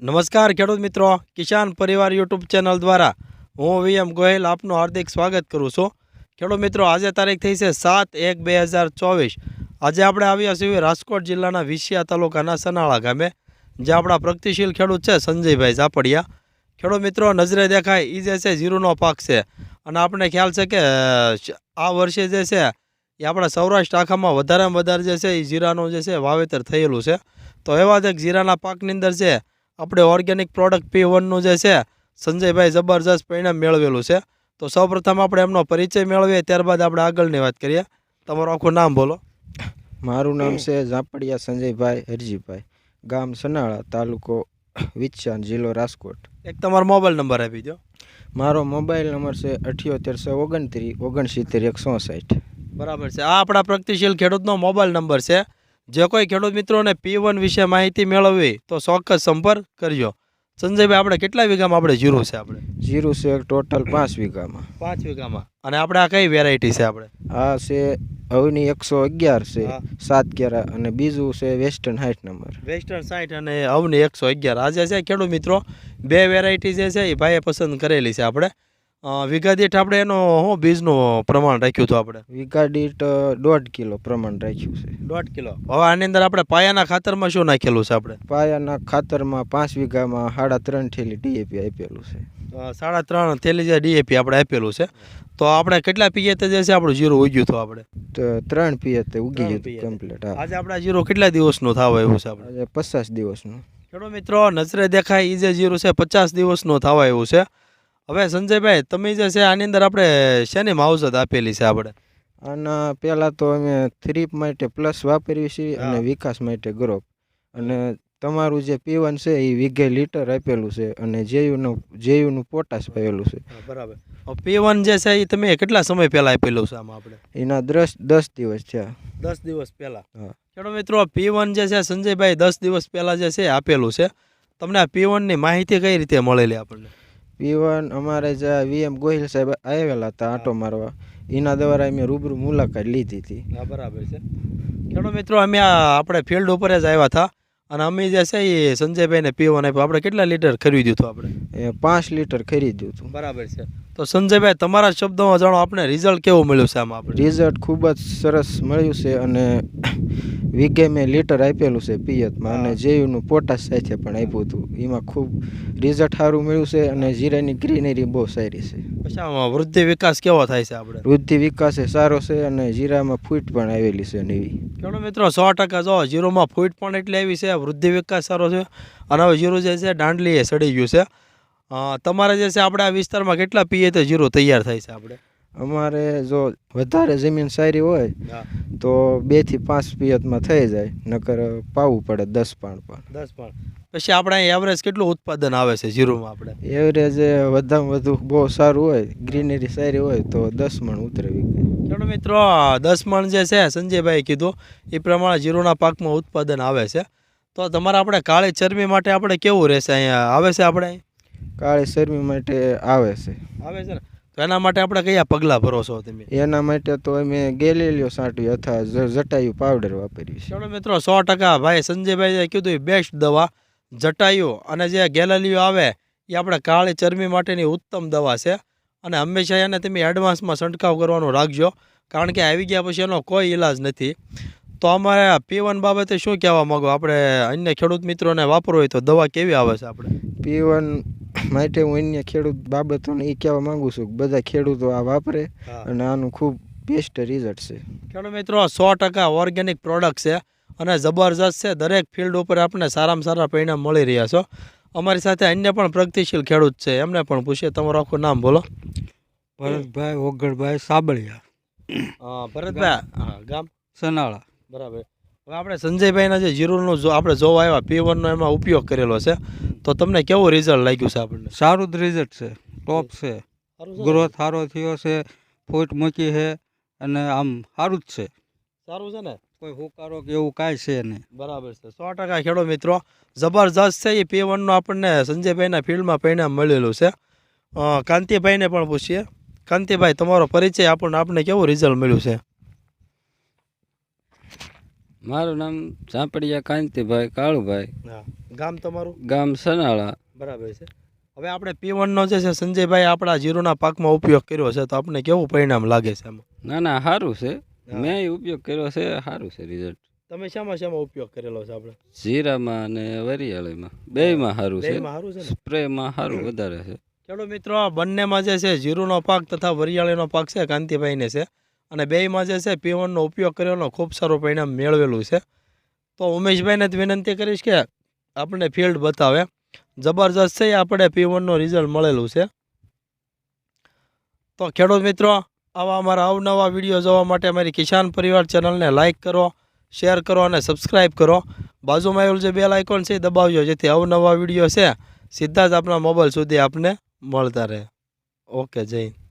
નમસ્કાર ખેડૂત મિત્રો, કિસાન પરિવાર યુટ્યુબ ચેનલ દ્વારા હું વીએમ ગોહિલ આપનું હાર્દિક સ્વાગત કરું છું. ખેડૂત મિત્રો, આજે તારીખ થઈ છે સાત એક બે હજાર ચોવીસ. આજે આપણે આવ્યા છીએ રાજકોટ જિલ્લાના વિસિયા તાલુકાના સનાળા ગામે જે આપણા પ્રગતિશીલ ખેડૂત છે સંજયભાઈ ઝાપડિયા. ખેડૂત મિત્રો, નજરે દેખાય એ જે છે જીરુનો પાક છે. અને આપણે ખ્યાલ છે કે આ વર્ષે જે છે, એ આપણા સૌરાષ્ટ્ર આખામાં વધારેમાં વધારે જે છે એ જીરાનું જે છે, વાવેતર થયેલું છે. તો એવા જ એક જીરાના પાકની અંદર છે આપણે ઓર્ગેનિક પ્રોડક્ટ પી વનનું જે છે સંજયભાઈ જબરજસ્ત પરિણામ મેળવેલું છે. તો સૌપ્રથમ આપણે એમનો પરિચય મેળવીએ ત્યારબાદ આપણે આગળની વાત કરીએ. તમારું આખું નામ બોલો. મારું નામ છે ઝાપડિયા સંજયભાઈ હરજીભાઈ. ગામ સનાળા તાલુકો વિછાણ જિલ્લો રાજકોટ. એક તમારો મોબાઈલ નંબર આપી દો. મારો મોબાઈલ નંબર છે અઠ્યોતેરસો ઓગણત્રીસ ઓગણસિત્તેર એકસો સાઠ. બરાબર છે. આ આપણા પ્રગતિશીલ ખેડૂતનો મોબાઈલ નંબર છે. જે કોઈ ખેડૂત મિત્રોને પી વન વિશે માહિતી મેળવવી તો ચોક્કસ સંપર્ક કરજો. સંજયભાઈ આપણે કેટલા વીઘામાં આપણે જીરું છે આપણે? જીરું છે ટોટલ પાંચ વીઘામાં. પાંચ વીઘામાં. અને આપણે આ કઈ વેરાયટી છે આપણે? આ છે અવની એકસો અગિયાર છે સાત ગ્યારા અને બીજું છે western height number. Western site અને અવની એકસો અગિયાર. આજે છે ખેડૂત મિત્રો બે વેરાયટી જે છે એ ભાઈએ પસંદ કરેલી છે આપણે. વીઘા દીઠ આપણે એનો શું બીજનું પ્રમાણ રાખ્યું હતું આપણે? વીઘા દીઠ દોઢ કિલો પ્રમાણ રાખ્યું છે. દોઢ કિલો. હવે આની અંદર આપણે પાયાના ખાતરમાં શું નાખેલું છે આપણે? પાયાના ખાતરમાં પાંચ વીઘામાં સાડા ત્રણ થેલી ડીએપી આપેલું છે. સાડા ત્રણ થેલી જે ડીએપી આપણે આપેલું છે. તો આપણે કેટલા પીએ તે જે છે આપણું જીરું ઉગ્યું હતું આપણે? ત્રણ પીએ તે ઉગી ગયું પિયત. કમ્પ્લીટ આજે આપણા જીરું કેટલા દિવસનું થવા એવું છે આપણે? પચાસ દિવસનું. ખેડૂત મિત્રો નજરે દેખાય એ જે જીરું છે પચાસ દિવસનું થવા એવું છે. હવે સંજયભાઈ તમે જે છે આની અંદર આપણે શેની માવજત આપેલી છે આપણે? અને પહેલાં તો અમે થ્રીપ માટે પ્લસ વાપરીએ છીએ અને વિકાસ માટે ગ્રોપ. અને તમારું જે પીવન છે એ વીઘે લીટર આપેલું છે અને જેયુનું જેયુનું પોટાશ પાયેલું છે. બરાબર. પી વન જે છે એ તમે કેટલા સમય પહેલાં આપેલું છે આમાં આપણે? એના દસ દસ દિવસ થયા દસ દિવસ પહેલાં? હા. ખેડૂત મિત્રો પી વન જે છે સંજયભાઈ દસ દિવસ પહેલાં જે છે આપેલું છે. તમને આ પી વનની માહિતી કઈ રીતે મળેલી આપણને? પીવન અમારે જ્યાં વીએમ ગોહિલ સાહેબ આવેલા હતા આંટો મારવા એના દ્વારા અમે રૂબરૂ મુલાકાત લીધી હતી. બરાબર છે. ખેડૂત મિત્રો અમે આ આપણે ફિલ્ડ ઉપર જ આવ્યા હતા અને અમે જે છે એ સંજયભાઈને પી વન આપ્યું. આપણે કેટલા લીટર ખરીદ્યું હતું આપણે? એ પાંચ લીટર ખરીદ્યું હતું. બરાબર છે. તો સંજયભાઈ તમારા શબ્દોમાં જાણો આપણે રિઝલ્ટ કેવું મળ્યું છે આમાં આપણે? રિઝલ્ટ ખૂબ જ સરસ મળ્યું છે અને વીઘે મેં લીટર આપેલું છે પિયતમાં અને જેયુનું પોટાશ સાથે પણ આપ્યું હતું. એમાં ખૂબ રિઝલ્ટ સારું મળ્યું છે અને જીરાની ગ્રીનરી બહુ સારી છે. પછી વૃદ્ધિ વિકાસ કેવો થાય છે આપણે? વૃદ્ધિ વિકાસ એ સારો છે અને જીરામાં ફૂટ પણ આવેલી છે નવી ખેડૂત મિત્રો સો ટકા જો જીરોમાં ફૂટ પણ એટલી આવી છે વૃદ્ધિ વિકાસ સારો છે અને હવે જીરું જે છે દાંડલી એ સડી ગયું છે. તમારે જે છે આપણે આ વિસ્તારમાં કેટલા પીએ તો જીરું તૈયાર થાય છે આપણે? અમારે જો વધારે જમીન સારી હોય તો બેથી પાંચ પિયતમાં થઈ જાય નકર પાવું પડે દસ પાણ પણ. દસ પણ. પછી આપણે અહીંયા એવરેજ કેટલું ઉત્પાદન આવે છે જીરુમાં આપણે? એવરેજ વધારે વધુ બહુ સારું હોય ગ્રીનરી સારી હોય તો દસ મણ ઉતરે વીઘે. મિત્રો દસ મણ જે છે સંજયભાઈ કીધું એ પ્રમાણે જીરુના પાકમાં ઉત્પાદન આવે છે. તો તમારે આપણે કાળી ચરબી માટે આપણે કેવું રહેશે અહીંયા? આવે છે આપણે? કાળી ચરમી માટે આવે છે. આવે છે ને? તો એના માટે આપણે કયા પગલાં ભરો છો તમે? એના માટે તો અમે ગેલેલિયો સાંટ્યું અથવા જટાયુ પાવડર વાપરીએ છીએ. ચલો મિત્રો સો ટકા ભાઈ સંજયભાઈ કીધું એ બેસ્ટ દવા જટાયુ અને જે ગેલેલિયો આવે એ આપણે કાળી ચરબી માટેની ઉત્તમ દવા છે. અને હંમેશા એને તમે એડવાન્સમાં છંટકાવ કરવાનો રાખજો કારણ કે આવી ગયા પછી એનો કોઈ ઈલાજ નથી. તો અમારે પીવન બાબતે શું કહેવા માગો? આપણે અન્ય ખેડૂત મિત્રોને વાપરવું હોય તો દવા કેવી આવે છે આપણે? પીવન માટે હું અન્ય ખેડૂત બાબતોને એ કહેવા માંગુ છું કે બધા ખેડૂતો આ વાપરે અને આનું ખૂબ બેસ્ટ રિઝલ્ટ છે. ખેડૂત મિત્રો સો ટકા ઓર્ગેનિક પ્રોડક્ટ છે અને જબરજસ્ત છે. દરેક ફિલ્ડ ઉપર આપણને સારામાં સારા પરિણામ મળી રહ્યા છો. અમારી સાથે અન્ય પણ પ્રગતિશીલ ખેડૂત છે. એમને પણ પૂછીએ. તમારું આખું નામ બોલો. ભરતભાઈ ઓગળભાઈ સાબળિયા. અ, ભરતભાઈ. હા, ગામ? સનાળા. બરાબર. હવે આપણે સંજયભાઈના જે જીરુનું જો આપણે જોવા આવ્યા પી વનનો એમાં ઉપયોગ કરેલો છે. તો તમને કેવું રિઝલ્ટ લાગ્યું છે આપણને? સારું જ રિઝલ્ટ છે. ટોપ છે? ગ્રોથ સારો થયો છે. ફૂટ મૂકી છે અને આમ સારું જ છે. સારું છે ને? કોઈ હુકારો કે એવું કાંઈ છે નહીં. બરાબર છે. સો ટકા ખેડો મિત્રો જબરજસ્ત છે એ પી વનનું આપણને સંજયભાઈના ફિલ્ડમાં પરિણામ મળેલું છે. કાંતિભાઈને પણ પૂછીએ. કાંતિભાઈ તમારો પરિચય આપણને આપણે કેવું રિઝલ્ટ મળ્યું છે? મારું નામ ઝાંપડિયા કાંતિભાઈ કાળુભાઈ. ગામ તમારું? ગામ સનાળા. બરાબર છે. હવે આપણે પીવણનો જે છે સંજયભાઈ આપણા જીરુના પાકમાં ઉપયોગ કર્યો છે તો આપણે કેવું પરિણામ લાગે છે એમાં? ના ના સારું છે. મેં ઉપયોગ કર્યો છે સારું છે રિઝલ્ટ તમે શામાં શામાં ઉપયોગ કરેલો છે આપણે? જીરામાં અને વરિયાળીમાં. બેયમાં સારું છે. સારું છે સ્પ્રેમાં સારું વધારે છે. ચલો મિત્રો આ બંનેમાં જે છે જીરુનો પાક તથા વરિયાળીનો પાક છે કાંતિભાઈને છે. અને બેયમાં જે છે પી વનનો ઉપયોગ કરેલો, ખૂબ સારું પરિણામ મેળવેલું છે. તો ઉમેશભાઈને જ વિનંતી કરીશ કે આપણને ફિલ્ડ બતાવે. જબરજસ્ત છે આપણે પી વનનું રિઝલ્ટ મળેલું છે. તો ખેડૂત મિત્રો, આવા અમારા અવનવા વીડિયો જોવા માટે અમારી કિસાન પરિવાર ચેનલને લાઇક કરો, શેર કરો અને સબસ્ક્રાઈબ કરો. બાજુમાં આવેલું જે બેલ આઇકોન છે એ દબાવજો, જેથી અવનવા વીડિયો છે સીધા જ આપણા મોબાઈલ સુધી આપને મળતા રહે. ઓકે, જય